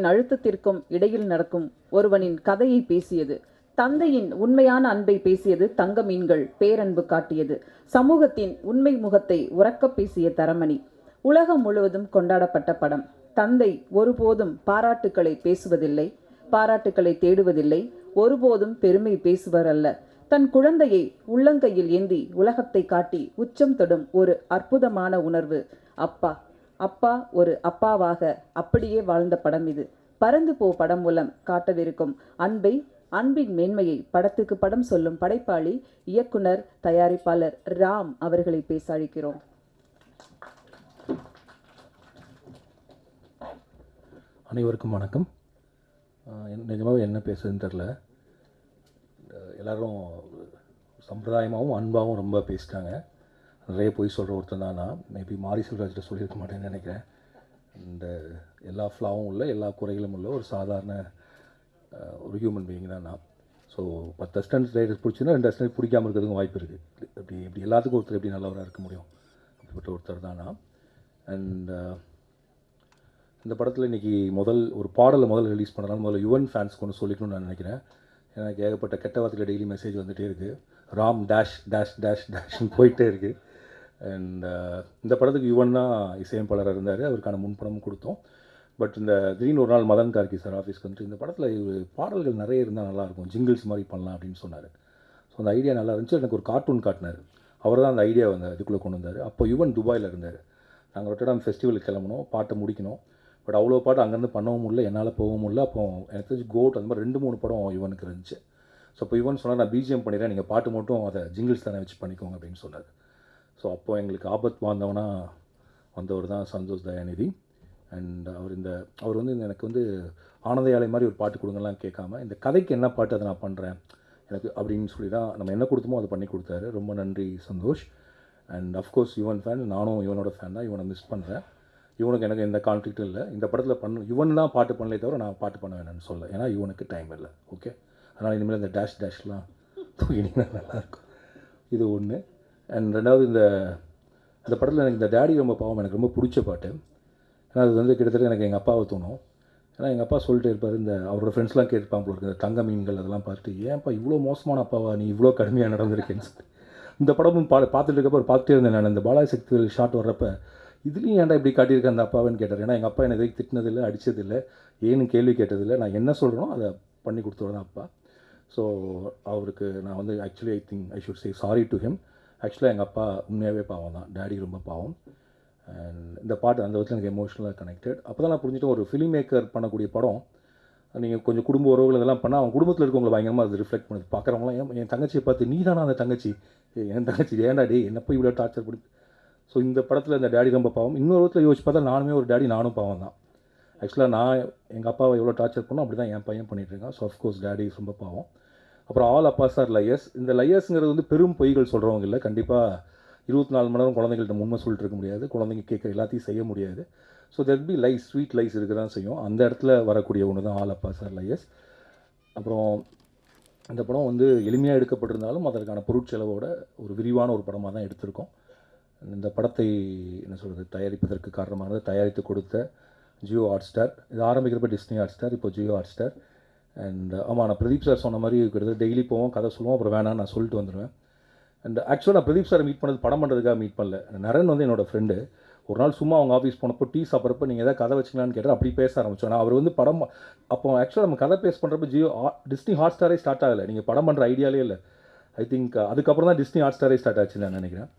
அழுத்தத்திற்கும் இடையில் நடக்கும் ஒருவனின் கதையை பேசியது. தந்தையின் உண்மையான அன்பை பேசியது தங்க மீன்கள் பேரன்பு காட்டியது. சமூகத்தின் உண்மை முகத்தை உறக்கப் பேசிய தரமணி. உலகம் முழுவதும் கொண்டாடப்பட்ட படம். தந்தை ஒருபோதும் பாராட்டுக்களை பேசுவதில்லை பாராட்டுக்களை தேடுவதில்லை ஒருபோதும் பெருமை பேசுவர் அல்ல தன் குழந்தையை உள்ளங்கையில் ஏந்தி உலகத்தை காட்டி உச்சம் தொடும் ஒரு அற்புதமான உணர்வு. அப்பா அப்பா ஒரு அப்பாவாக அப்படியே வாழ்ந்த படம் இது. பறந்து போ படம் மூலம் காட்டவிருக்கும் அன்பை அன்பின் மேன்மையை படத்துக்கு படம் சொல்லும் படைப்பாளி இயக்குனர் தயாரிப்பாளர் ராம் அவர்களை பேச அழைக்கிறோம் அனைவருக்கும் வணக்கம். ஆஹ் என் என்ன பேசுதுன்னு தெரில எல்லோரும் சம்பிரதாயமாகவும் அன்பாகவும் ரொம்ப பேசிட்டாங்க. நிறைய பொய் சொல்கிற ஒருத்தன் தான் நான். மேபி மாரி செல்வராஜ்கிட்ட சொல்லியிருக்க மாட்டேன்னு நினைக்கிறேன். இந்த எல்லா ஃப்ளாவும் உள்ள எல்லா குறைகளும் உள்ள ஒரு சாதாரண ஒரு ஹியூமன் பீயிங் தான் நான். ஸோ பத்து அஸ்டன்ட் ரைடர்ஸ் பிடிச்சின்னா ரெண்டு அஸ்டன்ட் பிடிக்காமல் இருக்கிறதுக்கும் வாய்ப்பு இருக்குது இப்படி இப்படி எல்லாத்துக்கும் ஒருத்தர் எப்படி நல்லவராக இருக்க முடியும்? அப்படிப்பட்ட ஒருத்தர் தான் நான். அண்ட் இந்த படத்தில் இன்றைக்கி முதல் ஒரு பாடலை முதல்ல ரிலீஸ் பண்ணலாம் முதல்ல யுவன் ஃபேன்ஸ்க்கு ஒன்று சொல்லிக்கணும்னு நான் நினைக்கிறேன். எனக்கு ஏகப்பட்ட கெட்ட வார்த்தையில் டெய்லி மெசேஜ் வந்துகிட்டே இருக்குது ராம் டேஷ் டேஷ் டேஷ் டேஷ்னு போயிட்டே இருக்குது அண்ட் uh, இந்த படத்துக்கு யுவன் தான் இசையமைப்பாளராக இருந்தார். அவருக்கான முன்படமும் கொடுத்தோம். பட் இந்த திடீர்னு ஒரு நாள் மதன் கார்கி சார் ஆஃபீஸ்க்கு வந்துட்டு இந்த படத்தில் இவர் பாடல்கள் நிறைய இருந்தால் நல்லாயிருக்கும் ஜிங்கிள்ஸ் மாதிரி பண்ணலாம் அப்படின்னு சொன்னார். ஸோ அந்த ஐடியா நல்லா இருந்துச்சு. எனக்கு ஒரு கார்ட்டூன் காட்டினார். அவர் தான் அந்த ஐடியா வந்து இதுக்குள்ளே கொண்டு வந்தார். அப்போ யுவன் துபாயில் இருந்தார். நாங்கள் ரொட்டடாம் ஃபெஸ்டிவலுக்கு கிளம்பணும் பாட்டை முடிக்கணும். பட் அவ்வளோ பாட்டு அங்கேருந்து பண்ணவும் முடியல. என்னால் போகவும் முடியல. அப்போ எனக்கு தெரிஞ்சு கோட் அந்த மாதிரி ரெண்டு மூணு படம் யுவனுக்கு இருந்துச்சு. ஸோ இப்போ யுவன் சொன்னார் நான் பிஜிஎம் பண்ணிடுறேன். நீங்கள் பாட்டு மட்டும் அதை ஜிங்கிள்ஸ் தானே வச்சு பண்ணிக்கோங்க அப்படின்னு சொன்னார். ஸோ அப்போ எங்களுக்கு ஆபத் வாழ்ந்தவனா வந்தவர் தான் சந்தோஷ் தயாநிதி. அண்ட் அவர் இந்த அவர் வந்து இந்த எனக்கு வந்து ஆனந்தயாலை மாதிரி ஒரு பாட்டு கொடுங்கலாம் கேட்காம இந்த கதைக்கு என்ன பாட்டு அதை நான் பண்ணுறேன் எனக்கு அப்படின்னு சொல்லி தான் நம்ம என்ன கொடுத்தோமோ அதை பண்ணி கொடுத்தாரு. ரொம்ப நன்றி Santhosh. And of course Yuvan fan நானும் யுவனோட ஃபேன் தான். இவனை மிஸ் பண்ணுறேன் இவனுக்கு எனக்கு எந்த கான்ஃப்ளிக்ட்டும் இல்லை. இந்த படத்தில் பண்ண இவன் தான் பாட்டு பண்ணலே தவிர நான் பாட்டு பண்ண வேணாம்னு சொல்ல ஏன்னா இவனுக்கு டைம் இல்லை. ஓகே அதனால் இனிமேல் இந்த டேஷ் டேஷ்லாம் தூக்கினீங்கன்னா நல்லாயிருக்கும் இது ஒன்று அண்ட் ரெண்டாவது இந்த இந்த படத்தில் எனக்கு இந்த டேடி ரொம்ப பாவம். எனக்கு ரொம்ப பிடிச்ச பாட்டு. ஏன்னா அது வந்து கிட்டத்தட்ட எனக்கு எங்கள் அப்பாவை தோணும். ஏன்னா எங்கள் அப்பா சொல்லிட்டு இருப்பார் இந்த அவரோட ஃப்ரெண்ட்ஸ்லாம் கேட்பாங்க போல இந்த தங்க மீன்கள் அதெல்லாம் பார்த்துட்டு ஏன்ப்பா இவ்வளோ மோசமான அப்பாவா? நீ இவ்வளோ கடுமையாக நடந்திருக்கேன்னு இந்த படமும் பா பார்த்துட்டு இருக்கப்போ பார்த்துட்டே இருந்தேன் நான். இந்த பாலாஜி சக்திகள் ஷாட் வர்றப்ப இதுலேயும் ஏன்டா இப்படி காட்டியிருக்கேன் அந்த அப்பாவன்னு கேட்டார்? ஏன்னா எங்கள் அப்பா என்னை எதுவும் திட்டினதில்லை அடித்ததில்லை ஏன்னு கேள்வி கேட்டதில்லை. நான் என்ன சொல்கிறோம் அதை பண்ணி கொடுத்துருவேன் அப்பா. ஸோ அவருக்கு நான் வந்து actually I think I should say sorry to him ஆக்சுவலாக எங்கள் அப்பா உண்மையாகவே பாவம் தான். டேடி ரொம்ப பாவம். அண்ட் இந்த பாட்டு அந்த விதத்தில் எனக்கு எமோஷனலாக கனெக்டட் அப்போ தான் நான் புரிஞ்சுட்டு ஒரு ஃபிலிம் மேக்கர் பண்ணக்கூடிய படம் நீங்கள் கொஞ்சம் குடும்ப உறவுகள் இதெல்லாம் பண்ணால் அவங்க குடும்பத்தில் இருக்கவங்களை பயங்கரமாக அது ரிஃப்ளெக்ட் பண்ணுது. பார்க்குறவங்களாம் என் என் தங்கச்சியை பார்த்து நீ தானா அந்த தங்கச்சி? என் தங்கச்சி ஏன்டா டே என்னப்போ இவ்வளோ டார்ச்சர் பண்ணி ஸோ இந்த படத்தில் இந்த டேடி ரொம்ப பாவம். இன்னொரு விதத்தில் யோசிச்சு பார்த்தா நானுமே ஒரு டேடி நானும் பாவம் தான். ஆக்சுவலாக நான் எங்கள் அப்பாவை எவ்வளோ டார்ச்சர் பண்ணோம் அப்படி தான் என் பையன் பண்ணிட்டு இருக்கான். ஸோ அஃப்கோர்ஸ் டேடி ரொம்ப பாவம். அப்புறம் ஆல் அப்பா சார் லையர்ஸ் இந்த லையர்ஸுங்கிறது வந்து பெரும் பொய்கள் சொல்கிறவங்க இல்லை கண்டிப்பாக இருபத்தி நாலு மணி நேரம் குழந்தைங்கள்ட்ட உண்மை சொல்லிட்டு இருக்க முடியாது. குழந்தைங்க கேட்குற எல்லாத்தையும் செய்ய முடியாது. So there be lies sweet lies இருக்க தான் செய்யும். அந்த இடத்துல வரக்கூடிய ஒன்று தான் ஆல் அப்பா சார் லையர்ஸ் அப்புறம் இந்த படம் வந்து எளிமையாக எடுக்கப்பட்டிருந்தாலும் அதற்கான பொருட்செலவோட ஒரு விரிவான ஒரு படமாக தான் எடுத்திருக்கோம். இந்த படத்தை என்ன சொல்கிறது தயாரிப்பதற்கு காரணமானது தயாரித்து கொடுத்த ஜியோ ஹாட் ஸ்டார் இது ஆரம்பிக்கிறப்ப டிஸ்னி ஹாட் ஸ்டார் இப்போ Jio Hotstar and uh, ஆமாம் நான் பிரதீப் சார் சொன்ன மாதிரி கிட்டத்தட்ட டெய்லி போவோம் கதை சொல்லுவோம் அப்புறம் வேணாம் நான் சொல்லிட்டு வந்துடுவேன் அண்ட் ஆக்சுவலாக நான் பிரதீப் சார் மீட் பண்ணது படம் பண்ணுறதுக்காக மீட் பண்ணல. நரன் வந்து என்னோட ஃப்ரெண்டு ஒரு நாள் சும்மா அவங்க ஆஃபீஸ் போனப்போ டீ சாப்பிட்றப்ப நீங்கள் எதாவது கதை வச்சிங்களான்னு கேட்டால் அப்படி பேச ஆரம்பிச்சோம். நான் அவர் வந்து படம் அப்போ ஆக்சுவலாக நம்ம கதை பேஸ் பண்ணுறப்ப ஜியோ டிஸ்னி ஹாட் ஸ்டாரே ஸ்டார்ட் ஆகலை. நீங்கள் படம் பண்ணுற ஐடியாலே இல்லை. ஐ திங்க் uh, அதுக்கப்புறம் தான் டிஸ்னி ஹாட் ஸ்டாரே ஸ்டார்ட் ஆச்சுன்னு நான் நினைக்கிறேன்.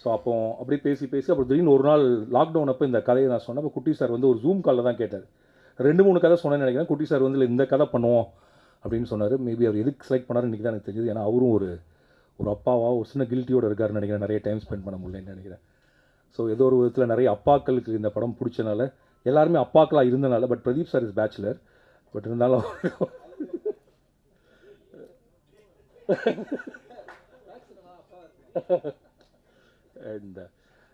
ஸோ அப்போ அப்படியே பேசி பேசி அப்புறம் திடீர்னு ஒரு நாள் லாக்டவுன் அப்போ இந்த கதையை நான் சொன்னப்போ குட்டி சார் வந்து ஒரு ஜூம் காலில் தான் கேட்டார். ரெண்டு மூணு கதை சொன்னேன்னு நினைக்கிறேன். குட்டி சார் வந்து இந்த கதை பண்ணுவோம். அப்படின்னு சொன்னார். மேபி அவர் எதுக்கு செலக்ட் பண்ணார் இன்றைக்கி தான் எனக்கு தெரியுது ஏன்னா அவரும் ஒரு ஒரு அப்பாவா ஒரு சின்ன கில்ட்டியோடு இருக்காருன்னு நினைக்கிறேன். நிறைய டைம் ஸ்பெண்ட் பண்ண முடியலன்னு நினைக்கிறேன். ஸோ ஏதோ ஒரு விதத்தில் நிறைய அப்பாக்களுக்கு இந்த படம் பிடிச்சனால. எல்லாருமே அப்பாக்களாக இருந்தனால but Pradeep sir is bachelor but இருந்தாலும் அண்ட்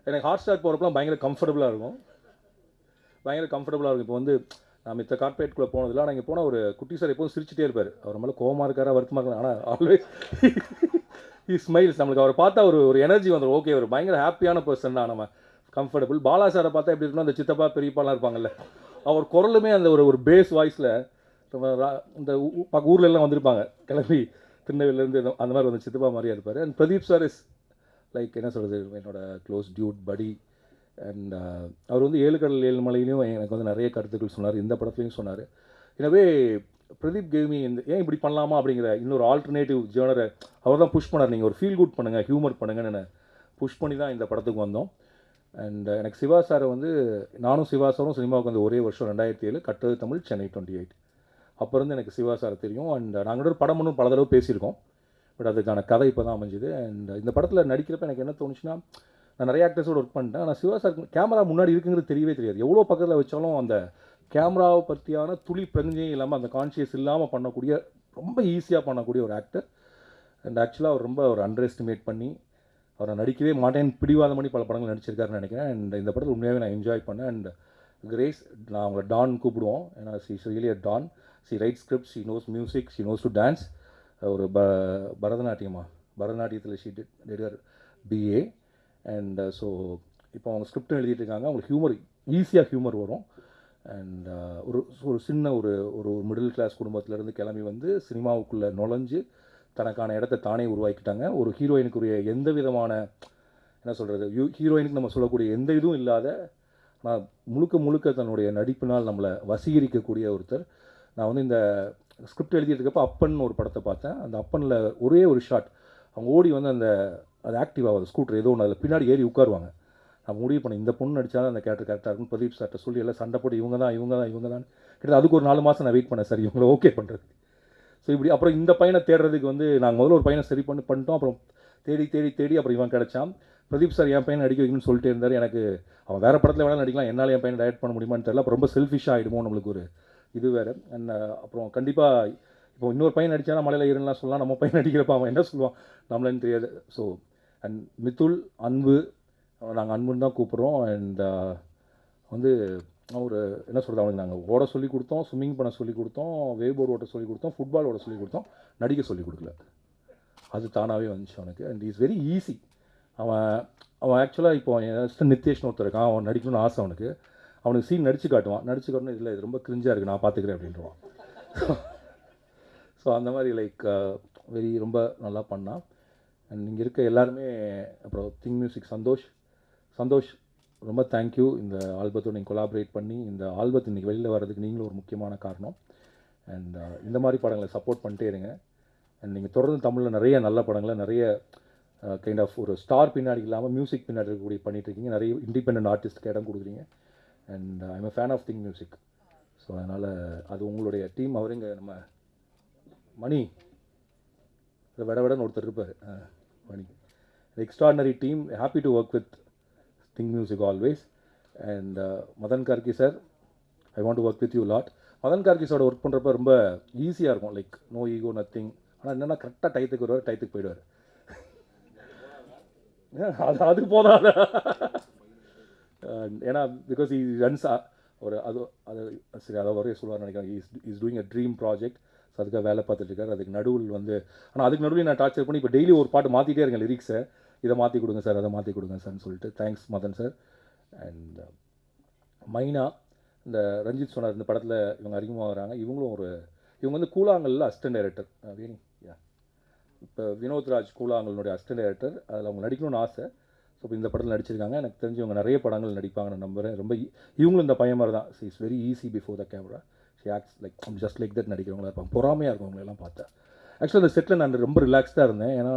எனக்கு ஹாட் ஸ்டார் போகிறப்பலாம் பயங்கர கம்ஃபர்டபுளாக இருக்கும். பயங்கர கம்ஃபர்டபுளாக இருக்கும். இப்போ வந்து மித்த கார்பரேட்குள்ளே போனதில்ல ஆனால் இங்கே போனால் ஒரு குட்டி சார் எப்போதும் சிரிச்சிட்டே இருப்பார். அவர் மேலே கோவமாக இருக்காரா வருத்தமாக இருக்காரு ஆனால் ஆல்வேஸ் ஹி ஸ்மைல்ஸ் நம்மளுக்கு அவரை பார்த்தா ஒரு ஒரு எனர்ஜி வந்துடும் ஓகே ஒரு பயங்கர ஹாப்பியான பர்சன் தான் நம்ம. கம்ஃபர்டபுள் பாலா சாரை பார்த்தா எப்படி இருக்கணும் அந்த சித்தப்பா பெரியப்பாலாம் இருப்பாங்கல்ல. அவர் குரலுமே அந்த ஒரு ஒரு பேஸ் வாய்ஸில் இந்த ஊ- எல்லாம் வந்திருப்பாங்க. கிளம்பி திருநெல்வேலியிலேருந்து அந்த மாதிரி வந்து சித்தப்பா மாதிரியா இருப்பார். And Pradeep sir is like என்ன சொல்கிறது என்னோட க்ளோஸ் டியூட் படி அண்ட் uh, அவர் வந்து ஏழு கடல் ஏழு மலையிலையும் எனக்கு வந்து நிறைய கருத்துக்கள் சொன்னார். இந்த படத்துலையும் சொன்னார். எனவே பிரதீப் கேமி இந்த ஏன் இப்படி பண்ணலாமா அப்படிங்கிற இன்னொரு ஆல்டர்னேட்டிவ் ஜேர்னரை அவர் தான் புஷ் பண்ணார். நீங்கள் ஒரு ஃபீல் குட் பண்ணுங்கள் ஹியூமர் பண்ணுங்கன்னு புஷ் பண்ணி தான் இந்த படத்துக்கு வந்தோம். அண்ட் uh, எனக்கு சிவா சாரை வந்து நானும் சிவா சாரும் சினிமாவுக்கு வந்து ஒரே வருஷம் ரெண்டாயிரத்தி ஏழு கட்டது தமிழ் சென்னை டுவெண்ட்டி எயிட் அப்போ இருந்து எனக்கு சிவா சார் தெரியும். அண்ட் uh, நாங்கள் ஒரு படம் ஒன்றும் பல தடவை பேசியிருக்கோம். பட் அதுக்கான கதை இப்போ தான் அமைஞ்சுது அண்ட் இந்த படத்தில் நடிக்கிறப்ப எனக்கு என்ன தோணுச்சுன்னா நான் நிறைய ஆக்டர்ஸோட ஒர்க் பண்ணிட்டேன். ஆனால் சிவா சார் கேமரா முன்னாடி இருக்குங்கிறது தெரியவே தெரியாது. எவ்வளோ பக்கத்தில் வச்சாலும் அந்த கேமராவை பற்றியான துளி பிரஞ்சையும் இல்லாமல் அந்த கான்ஷியஸ் இல்லாமல் பண்ணக்கூடிய ரொம்ப ஈஸியாக பண்ணக்கூடிய ஒரு ஆக்டர் அண்ட் ஆக்சுவலாக அவர் ரொம்ப ஒரு அண்டர் எஸ்டிமேட் பண்ணி அவரை நடிக்கவே மாட்டேன் பிடிவாத பண்ணி பல படங்கள் நடிச்சிருக்காருன்னு நினைக்கிறேன். அண்ட் இந்த படத்தில் உண்மையாகவே நான் என்ஜாய் பண்ணேன். அண்ட் கிரேஸ் நான் அவங்கள டான் கூப்பிடுவோம். ஏன்னா she really a don she write script she knows music she knows to dance ஒரு ப பரதநாட்டியமா? பரதநாட்டியத்தில் she did her BA and so uh, இப்போ அவங்க ஸ்கிரிப்ட் எழுதிட்டு இருக்காங்க அவங்களுக்கு ஹியூமர் ஈஸியாக ஹியூமர் வரும். அண்ட் uh, ஒரு ஒரு சின்ன ஒரு ஒரு மிடில் கிளாஸ் குடும்பத்திலேருந்து கிளம்பி வந்து சினிமாவுக்குள்ளே நுழைஞ்சு தனக்கான இடத்த தானே உருவாக்கிட்டாங்க. ஒரு ஹீரோயினுக்குரிய எந்த விதமான என்ன சொல்கிறது ஹீரோயினுக்கு நம்ம சொல்லக்கூடிய எந்த இதுவும் இல்லாத ஆனால் முழுக்க முழுக்க தன்னுடைய நடிப்பினால் நம்மளை வசீகரிக்கக்கூடிய ஒருத்தர். நான் வந்து இந்த ஸ்கிரிப்ட் எழுதிட்டு இருக்கப்போ அப்பன் ஒரு படத்தை பார்த்தேன். அந்த அப்பனில் ஒரே ஒரு ஷாட் அவங்க ஓடி வந்து அந்த அது ஆக்டிவ் ஆகாது ஸ்கூட்டர் ஏதோ ஒன்று அதில் பின்னாடி ஏறி உட்காருவாங்க. நான் முடிவு பண்ணேன் இந்த பொண்ணு நடிச்சா அந்த கேரக்டர் கரெக்டாக இருக்கும் பிரதீப் சார்ட்ட சொல்லி எல்லாம் சண்டை போட்டு இவங்க தான் இவங்க தான் இவங்க தான் கிட்டத்தட்ட அதுக்கு ஒரு நாலு மாதம் நான் வெயிட் பண்ணேன் சார் இவங்களை ஓகே பண்ணுறது ஸோ இப்படி அப்புறம் இந்த பையனை தேடுறதுக்கு வந்து நாங்கள் முதல்ல ஒரு பையனை சரி பண்ணி பண்ணிட்டோம் அப்புறம் தேடி தேடி தேடி அப்புறம் இவன் கிடைச்சான். பிரதீப் சார் என் பையனை அடிக்க வைக்கணும்னு சொல்லிட்டு இருந்தார். எனக்கு அவன் வேறு படத்தில் வேணாலும் நடிக்கலாம் என்னால் என் பையனை டயட் பண்ண முடியுமான்னு தெரியல. அப்புறம் ரொம்ப செல்ஃபிஷாக ஆகிடுமோ நம்மளுக்கு ஒரு இது வேறு. அண்ட் அப்புறம் கண்டிப்பாக இப்போ இன்னொரு பையன் அடித்தானா மலையில் இருக்கலாம் சொல்லலாம். நம்ம பையன் நடிக்கிறப்ப அவன் என்ன சொல்லுவான்? நம்மளன்னு தெரியாது. ஸோ அண்ட் மித்துல் அன்பு நாங்கள் அன்புன்னு தான் கூப்பிட்றோம். அண்ட் uh, வந்து ஒரு என்ன சொல்கிறது அவனுக்கு நாங்கள் ஓட சொல்லி கொடுத்தோம் ஸ்விம்மிங் பண்ண சொல்லி கொடுத்தோம் வேவ் போர்டு ஓட்ட சொல்லி கொடுத்தோம் ஃபுட்பால் ஓட சொல்லி கொடுத்தோம் நடிக்க சொல்லி கொடுக்கல. அது தானாகவே வந்துச்சு அவனுக்கு. அண்ட் இஸ் வெரி ஈஸி அவன் அவன் ஆக்சுவலாக இப்போ என் நித்தேஷ்னு ஒருத்தர் இருக்கான். அவன் நடிக்கணும்னு ஆசை அவனுக்கு. அவனுக்கு சீன் நடிச்சு காட்டுவான். நடிச்சு காட்டணும் இதில் இது ரொம்ப கிரிஞ்சாக இருக்குது நான் பார்த்துக்கிறேன் அப்படின்றான் ஸோ அந்த மாதிரி லைக் வெரி uh, ரொம்ப நல்லா பண்ணான். அண்ட் இங்கே இருக்க எல்லாருமே அப்புறம் திங் மியூசிக் சந்தோஷ். சந்தோஷ் ரொம்ப தேங்க்யூ இந்த ஆல்பத்தோட நீங்கள் கொலாபரேட் பண்ணி இந்த ஆல்பத் இன்றைக்கி வெளியில் வர்றதுக்கு நீங்களும் ஒரு முக்கியமான காரணம். அண்ட் uh, இந்த மாதிரி படங்களை சப்போர்ட் பண்ணிட்டே இருங்க. அண்ட் நீங்கள் தொடர்ந்து தமிழில் நிறைய நல்ல படங்களை நிறைய uh, கைண்ட் ஆஃப் ஒரு ஸ்டார் பின்னாடி இல்லாமல் மியூசிக் பின்னாடி இருக்கக்கூடிய பண்ணிகிட்ருக்கீங்க நிறைய இண்டிபெண்ட் ஆர்டிஸ்ட்க்கு இடம் கொடுக்குறீங்க. And I'm uh, a fan of Think Music so அதனால் அது உங்களுடைய டீம் அவருங்க நம்ம மணி இதை விட விடன்னு ஒருத்தர் இருப்பார். Mani extraordinary team happy to work with Think Music always and Madhan Karky sir I want to work with you lot Madhan கார்கிஸோட ஒர்க் பண்ணுறப்ப ரொம்ப ஈஸியாக இருக்கும். லைக் நோ ஈகோ நத்திங் ஆனால் என்னென்னா கரெக்டாக டயத்துக்கு வருவார் டயத்துக்கு போயிடுவார். அது அது போதாத? ஏன்னா பிகாஸ் ஈ ரன்ஸ் ஒரு அது அது சரி அதை வரைய சொல்லுவார் நினைக்கிறேன். Is is doing a dream project so அதுக்காக வேலை பார்த்துட்ருக்காரு. அதுக்கு நடுவில் வந்து ஆனால் அதுக்கு நடுவில் நான் டார்ச்சர் பண்ணி இப்போ டெய்லி ஒரு பாட்டு மாற்றிட்டே இருக்கேன் லிரிக்ஸை இதை மாற்றி கொடுங்க சார் அதை மாற்றி கொடுங்க சார்னு சொல்லிட்டு. Thanks Madhan sir and uh, Mynaa இந்த ரஞ்சித் சொன்னார் இந்த படத்தில் இவங்க அறிமுகமாகறாங்க இவங்களும் ஒரு இவங்க வந்து கூலாங்கல்ல அசிஸ்டன்ட் டைரக்டர் வேணி யா இப்போ வினோத்ராஜ் கூழாங்கல்னுடைய அசிஸ்டன்ட் டைரக்டர் அதில் அவங்க நடிக்கணும்னு ஆசை. ஸோ இப்போ இந்த படத்தில் நடிச்சிருக்காங்க. எனக்கு தெரிஞ்சு இவங்க நிறைய படங்கள் நடிப்பாங்கன்னு நம்புகிறேன் நம்புறேன். ரொம்ப இவங்களும் இந்த பையன் மாதிரி தான். She is very easy before the camera she acts like just like that நடிக்கிறவங்களா இருப்பாங்க. பொறாமையாக இருக்கவங்களெல்லாம் பார்த்தேன் ஆக்சுவலாக இந்த செட்டில் நான் ரொம்ப ரிலாக்ஸ்டாக இருந்தேன். ஏன்னா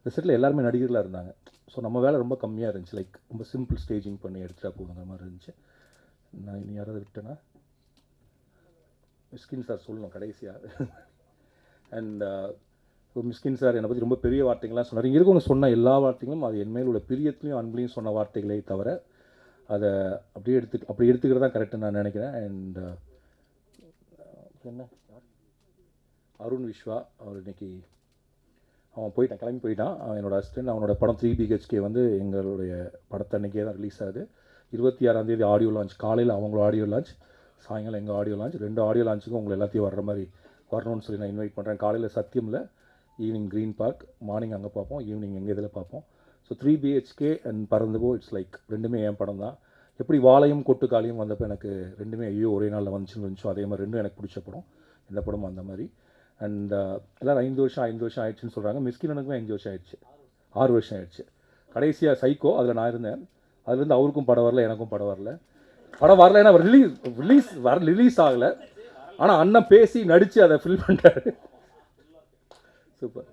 இந்த செட்டில் எல்லாருமே நடிகர்களாக இருந்தாங்க. ஸோ நம்ம வேலை ரொம்ப கம்மியாக இருந்துச்சு. லைக் ரொம்ப சிம்பிள் ஸ்டேஜிங் பண்ணி எடுத்துட்டா போதுங்கிற மாதிரி இருந்துச்சு. நான் இனி யாராவது விட்டேன்னா மிஸ்கின் சார் சொல்லணும் கடைசியாக அண்ட் இப்போ uh, மிஸ்கின் சார் என்னை பற்றி ரொம்ப பெரிய வார்த்தைகள்லாம் சொன்னார். இங்கே இருக்கவங்க சொன்ன எல்லா வார்த்தைகளும் அது என் மேல் உள்ள பிரியத்துலையும் அன்புலையும் சொன்ன வார்த்தைகளே தவிர அதை அப்படியே எடுத்து அப்படி எடுத்துக்கிறது தான் கரெக்டுன்னு நான் நினைக்கிறேன். அண்ட் என்ன? அருண் விஸ்வா அவர் இன்னைக்கு அவன் போயிட்டான் கிளம்பி போயிட்டான். அவன் என்னோட அசிஸ்டன்ட் அவனோட படம் த்ரீ பிஹெச்கே வந்து எங்களுடைய படத்தன்னைக்கே தான் ரிலீஸ் ஆகுது. இருபத்தி ஆறாம் தேதி ஆடியோ லான்ச் காலையில் அவங்களோட ஆடியோ லான்ச் சாயங்காலம் எங்கள் ஆடியோ லான்ச் ரெண்டு ஆடியோ லான்ச்சுக்கும் உங்களை எல்லாத்தையும் வர்ற மாதிரி வரணும்னு சொல்லி நான் இன்வைட் பண்ணுறேன் காலையில் சத்தியமில் ஈவினிங் க்ரீன் பார்க் மார்னிங் அங்கே பார்ப்போம் ஈவினிங் எங்கள் இதில் பார்ப்போம். So three BHK and பறந்துபோ it's like ரெண்டுமே என் படம் தான். எப்படி வாழையும் கொட்டுக்காலையும் வந்தப்போ எனக்கு ரெண்டுமே ஐயோ ஒரே நாளில் வந்துச்சுன்னு இருந்துச்சோ அதே மாதிரி ரெண்டும் எனக்கு பிடிச்ச படம். இந்த படமும் அந்த மாதிரி. அண்ட் uh, எல்லோரும் ஐந்து வருஷம் ஐந்து வருஷம் ஆயிடுச்சுன்னு சொல்கிறாங்க மிஸ்கினனுக்குமே அஞ்சு வருஷம் ஆயிடுச்சு. ஆறு வருஷம் ஆயிடுச்சு. கடைசியாக சைக்கோ அதில் நான் இருந்தேன். அதுலேருந்து அவருக்கும் படம் வரல எனக்கும் படம் வரல. படம் வரல ஏன்னா ரிலீஸ் ரிலீஸ் வர ரிலீஸ் ஆகலை. ஆனால் அண்ணன் பேசி நடித்து அதை ஃபில் பண்ணுறாரு சூப்பர்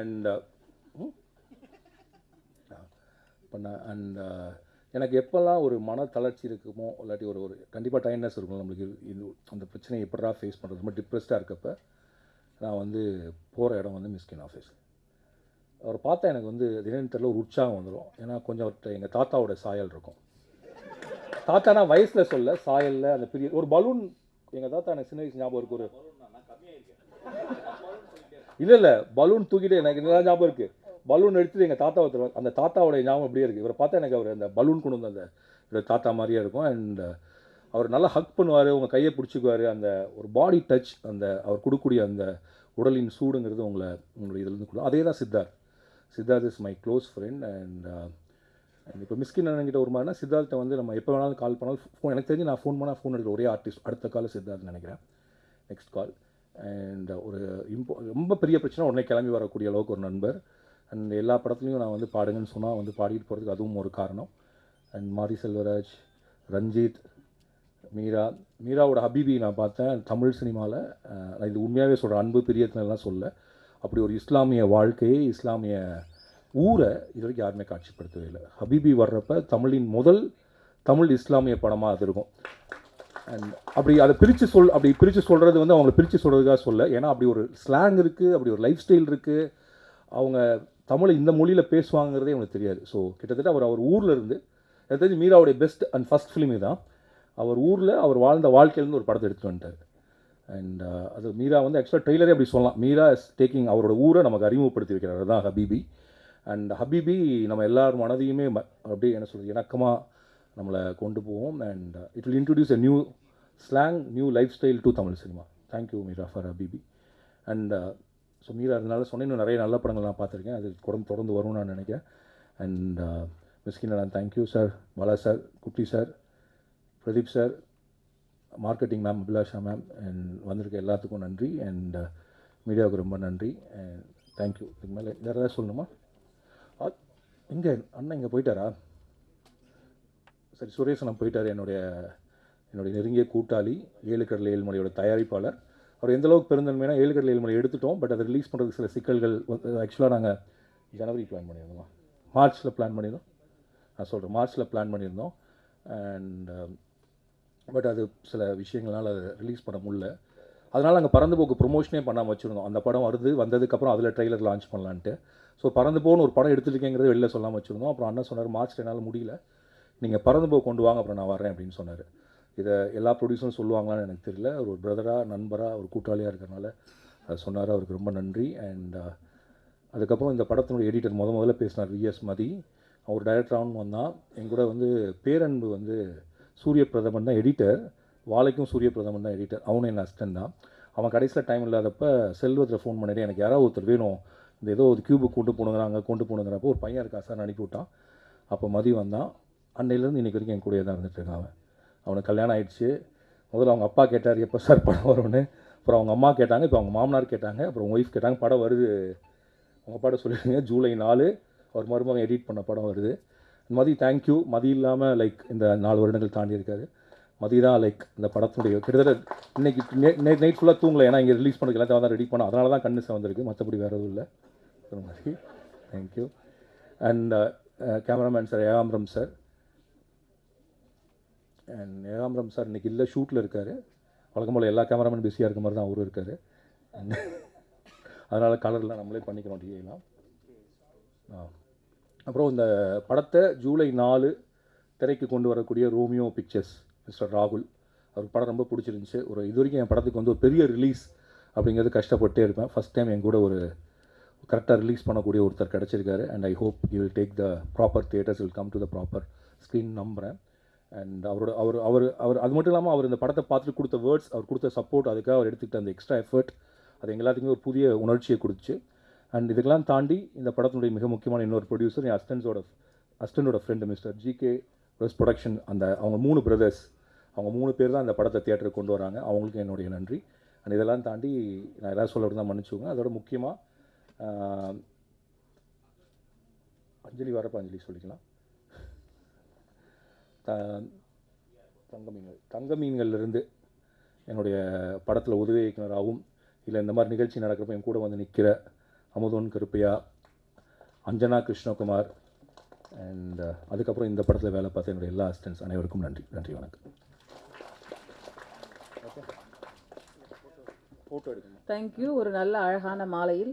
அண்ட் பண்ண அண்ட் எனக்கு எப்போல்லாம் ஒரு மன தளர்ச்சி இருக்குமோ இல்லாட்டி ஒரு ஒரு கண்டிப்பாக டைம்னஸ் இருக்கும் நம்மளுக்கு இது- அந்த பிரச்சனையை எப்படா ஃபேஸ் பண்ணுறது ரொம்ப டிப்ரெஸ்டாக இருக்கப்ப நான் வந்து போகிற இடம் வந்து மிஸ்கின் ஆஃபீஸ் அவரை பார்த்தா எனக்கு வந்து தினேன்னு தெரியல ஒரு உற்சாகம் வந்துடும் ஏன்னா கொஞ்சம் எங்கள் தாத்தாவோட சாயல் இருக்கும். தாத்தானா வயசில் சொல்ல சாயலில் அந்த பெரிய ஒரு பலூன் எங்கள் தாத்தா எனக்கு சின்ன வயசு ஞாபகம் இருக்கு ஒரு இல்லை இல்லை பலூன் தூக்கிட்டு எனக்கு நல்லா ஞாபகம் இருக்கு. பலூன் எடுத்துட்டு எங்கள் தாத்தா ஒருத்தர் அந்த தாத்தாவோட ஞாபகம் அப்படியே இருக்குது இவரை பார்த்தா எனக்கு அவர் அந்த பலூன் கொண்டு வந்து அந்த தாத்தா மாதிரியே இருக்கும். அண்ட் அவர் நல்லா ஹக் பண்ணுவார் உங்கள் கையை பிடிச்சிக்குவார். அந்த ஒரு பாடி டச் அந்த அவர் கொடுக்கக்கூடிய அந்த உடலின் சூடுங்கிறது உங்களை உங்களுடைய இதுலேருந்து கொடு அதே தான் Siddharth. Siddharth is my close friend and இப்போ மிஸ்கின் அண்ணன்கிட்ட ஒரு மாதிரினா சித்தார்த்தை வந்து நம்ம எப்போ வேணாலும் கால் பண்ணாலும் ஃபோன் எனக்கு தெரிஞ்சு நான் ஃபோன் பண்ணால் ஃபோன் எடுக்கிற ஒரே ஆர்டிஸ்ட் அடுத்த கால் சித்தார்த் நினைக்கிறேன். நெக்ஸ்ட் கால் அண்ட் ஒரு இம்போ ரொம்ப பெரிய பிரச்சனை உடனே கிளம்பி வரக்கூடிய அளவுக்கு ஒரு நண்பர். அண்ட் எல்லா படத்துலையும் நான் வந்து பாடுங்கன்னு சொன்னால் வந்து பாடிட்டு போகிறதுக்கு அதுவும் ஒரு காரணம். அண்ட் மாரி செல்வராஜ் ரஞ்சித் மீரா மீராவோட ஹபீபி நான் பார்த்தேன் தமிழ் சினிமாவில் நான் இது உண்மையாகவே சொல்கிறேன் அன்பு பிரியத்தினெல்லாம் சொல்ல. அப்படி ஒரு இஸ்லாமிய வாழ்க்கையை இஸ்லாமிய ஊரை இது வரைக்கும் யாருமே காட்சிப்படுத்தவே இல்லை. ஹபீபி வர்றப்ப தமிழின் முதல் தமிழ் இஸ்லாமிய படமாக அது இருக்கும். அண்ட் அப்படி அதை பிரித்து சொல் அப்படி பிரித்து சொல்கிறது வந்து அவங்களை பிரித்து சொல்கிறதுக்காக சொல்ல. ஏன்னா அப்படி ஒரு ஸ்லாங் இருக்குது அப்படி ஒரு லைஃப் ஸ்டைல் இருக்குது அவங்க தமிழ் இந்த மொழியில் பேசுவாங்கிறதே அவனுக்கு தெரியாது. ஸோ கிட்டத்தட்ட அவர் அவர் ஊரில் இருந்து எனக்கு தெரிஞ்சு மீராவுடைய பெஸ்ட் அண்ட் ஃபஸ்ட் ஃபிலிமே தான் அவர் ஊரில் அவர் வாழ்ந்த வாழ்க்கையிலேருந்து ஒரு படத்தை எடுத்துகிட்டு வந்துட்டார். அண்ட் uh, அது மீரா வந்து ஆக்சுவலாக ட்ரெய்லரே அப்படி சொல்லலாம். மீரா இஸ் டேக்கிங் அவரோட ஊரை நமக்கு அறிமுகப்படுத்தி வைக்கிறார். தான் ஹபீபி. அண்ட் ஹபீபி நம்ம எல்லார் மனதையுமே ம- அப்படியே என்ன சொல்கிறது இணக்கமாக நம்மளை கொண்டு போவோம் and it will introduce a new slang new lifestyle to Tamil cinema thank you Meera for Habibi. And so Meera அதனால சொன்னேன் இன்னும் நிறைய நல்ல படங்கள் நான் பார்த்துருக்கேன். அது தொடர்ந்து தொடர்ந்து வரும்னு நான் நினைக்கிறேன். அண்ட் uh, மிஸ்கின் நான் thank you sir Bala sir Kutty sir Pradeep sir marketing ma'am Abhilasha ma'am and வந்திருக்க எல்லாத்துக்கும் நன்றி. அண்ட் uh, மீடியாவுக்கு ரொம்ப நன்றி. அண்ட் தேங்க்யூ இதுக்கு மேலே வேறு ஏதாவது சொல்லணுமா? இங்கே அண்ணன் இங்கே போயிட்டாரா? சரி சுரேஷ் அண்ணன் போயிட்டார் என்னுடைய என்னுடைய நெருங்கிய கூட்டாளி ஏழு கடல் ஏழுமலையோட தயாரிப்பாளர். அவர் எந்த அளவுக்கு பெருந்தன்மைனா ஏழு ஏழுமலை எடுத்துட்டோம் பட் அதை ரிலீஸ் பண்ணுறதுக்கு சில சிக்கல்கள் ஆக்சுவலாக நாங்கள் ஜனவரி பிளான் பண்ணியிருந்தோம்? மார்ச்சில் பிளான் பண்ணியிருந்தோம். நான் சொல்கிறேன் மார்ச்சில் பிளான் பண்ணியிருந்தோம். அண்ட் பட் um, அது சில விஷயங்களால் அதை ரிலீஸ் பண்ண முடியல. அதனால் நாங்கள் பறந்து போக்கு ப்ரொமோஷனே பண்ணாமல் வச்சுருந்தோம். அந்த படம் வருது வந்ததுக்கப்புறம் அதில் ட்ரெய்லர் லான்ச் பண்ணலான்ட்டு. ஸோ பறந்து போன்னு ஒரு படம் எடுத்துருக்கேங்கிறத வெளில சொல்லாமல் வச்சுருந்தோம். அப்புறம் அண்ணன் சொன்னார் மார்ச் என்னால் முடியல. நீங்கள் பறந்து போக கொண்டு வாங்க அப்புறம் நான் வரேன் அப்படின்னு சொன்னார். இதை எல்லா ப்ரொடியூசரும் சொல்லுவாங்களான்னு எனக்கு தெரியல. ஒரு பிரதராக நண்பராக ஒரு கூட்டாளியாக இருக்கிறனால அதை சொன்னார். அவருக்கு ரொம்ப நன்றி. அண்ட் uh, அதுக்கப்புறம் இந்த படத்தினுடைய எடிட்டர் முத முதல்ல பேசினார் விஎஸ் மதி. அவர் டைரக்டராகவும் வந்தான். என் கூட வந்து பேரன்பு வந்து சூரிய பிரதமன் தான் எடிட்டர் வாழைக்கும் சூரிய பிரதமன் தான் எடிட்டர் அவனும் என் அஸ்டன் தான். அவன் கடைசியில் டைம் இல்லாதப்ப செல்வத்தில் ஃபோன் பண்ணிட்டு எனக்கு யாராவது ஒருத்தர் வேணும். இந்த ஏதோ ஒரு கியூபுக்கு கொண்டு போனுங்கிறாங்க கொண்டு போனுங்கிறப்போ ஒரு பையன் இருக்கா சார் அனுப்பி விட்டான். அப்போ மதி வந்தான். அன்னையிலேருந்து இன்றைக்கி வரைக்கும் என் கூடயே தான் இருந்துட்டு இருக்கான் அவனுக்கு கல்யாணம் ஆகிடுச்சு முதல்ல அவங்க அப்பா கேட்டார் எப்போ சார் படம் வரும்னு. அப்புறம் அவங்க அம்மா கேட்டாங்க இப்போ அவங்க மாமனார் கேட்டாங்க அப்புறம் ஒய்ஃப் கேட்டாங்க படம் வருது. அவங்க அப்பாட்ட சொல்லிடுங்க ஜூலை நாலு அவர் மருமகன் எடிட் பண்ண படம் வருது. மதி தேங்க்யூ மதி இல்லாமல் லைக் இந்த நாலு வருடங்கள் தாண்டி இருக்காரு. மதி தான் லைக் இந்த படத்துடைய கிட்டத்தட்ட இன்னைக்கு நே நைட் ஃபுல்லாக தூங்கலை. ஏன்னா இங்கே ரிலீஸ் பண்ணதுக்கு எல்லாத்தையும் தான் ரெடி பண்ணோம். அதனால தான் கண்ணு வந்திருக்கு மற்றபடி வேறு எதுவும் இல்லை. ஒரு மாதிரி thank you and cameraman sir Ekambaram sir and Ekambaram sir இன்றைக்கி இல்லை ஷூட்டில் இருக்கார். வழக்கம் போல் எல்லா கேமராமேன் பிஸியாக இருக்க மாதிரி தான் அவரும் இருக்கார். அதனால் கலர்லாம் நம்மளே பண்ணிக்கிறோம் டிஐலாம் ஆ. அப்புறம் இந்த படத்தை ஜூலை நாலு திரைக்கு கொண்டு வரக்கூடிய ரோமியோ பிக்சர்ஸ் மிஸ்டர் ராகுல். அவருக்கு படம் ரொம்ப பிடிச்சிருந்துச்சு. ஒரு இது வரைக்கும் என் படத்துக்கு வந்து ஒரு பெரிய ரிலீஸ் அப்படிங்கிறது கஷ்டப்பட்டே இருப்பேன். ஃபஸ்ட் டைம் என் கூட ஒரு கரெக்டாக ரிலீஸ் பண்ணக்கூடிய ஒருத்தர் கிடச்சிருக்காரு. And I hope you will take the proper theatres will come to the proper screen நம்புகிறேன் அண்ட் அவரோட அவர் அவர் அவர் அது மட்டும் இல்லாமல் அவர் இந்த படத்தை பார்த்துட்டு கொடுத்த வேர்ட்ஸ் அவர் கொடுத்த சப்போர்ட் அதுக்காக அவர் எடுத்துக்கிட்ட அந்த எக்ஸ்ட்ரா எஃபர்ட் அது எல்லாத்துக்குமே ஒரு புதிய உணர்ச்சியை கொடுத்துச்சு. அண்ட் இதுக்கெல்லாம் தாண்டி இந்த படத்தினுடைய மிக முக்கியமான இன்னொரு ப்ரொடியூசர் என் அஸ்டன்ஸோட அஸ்டண்டோட friend mister G K plus production அந்த அவங்க மூணு பிரதர்ஸ் அவங்க மூணு பேர் தான் அந்த படத்தை தியேட்டருக்கு கொண்டு வராங்க. அவங்களுக்கு என்னுடைய நன்றி. அண்ட் இதெல்லாம் தாண்டி நான் எதாவது சொல்ல தான் மன்னிச்சுக்கோங்க. அதோட முக்கியமாக அஞ்சலி வரப்ப அஞ்சலி சொல்லிக்கலாம். த தங்க மீன்கள் தங்க மீன்கள்லேருந்து என்னுடைய படத்தில் உதவி இயக்குனராகவும் இல்லை இந்த மாதிரி நிகழ்ச்சி நடக்கிறப்ப என் கூட வந்து நிற்கிற அமுதோன் கருப்பையா அஞ்சனா கிருஷ்ணகுமார் அண்ட் அதுக்கப்புறம் இந்த படத்தில் வேலை பார்த்த என்னுடைய எல்லா அசிஸ்டன்ஸ் அனைவருக்கும் நன்றி நன்றி வணக்கம். தேங்க்யூ ஒரு நல்ல அழகான மாலையில்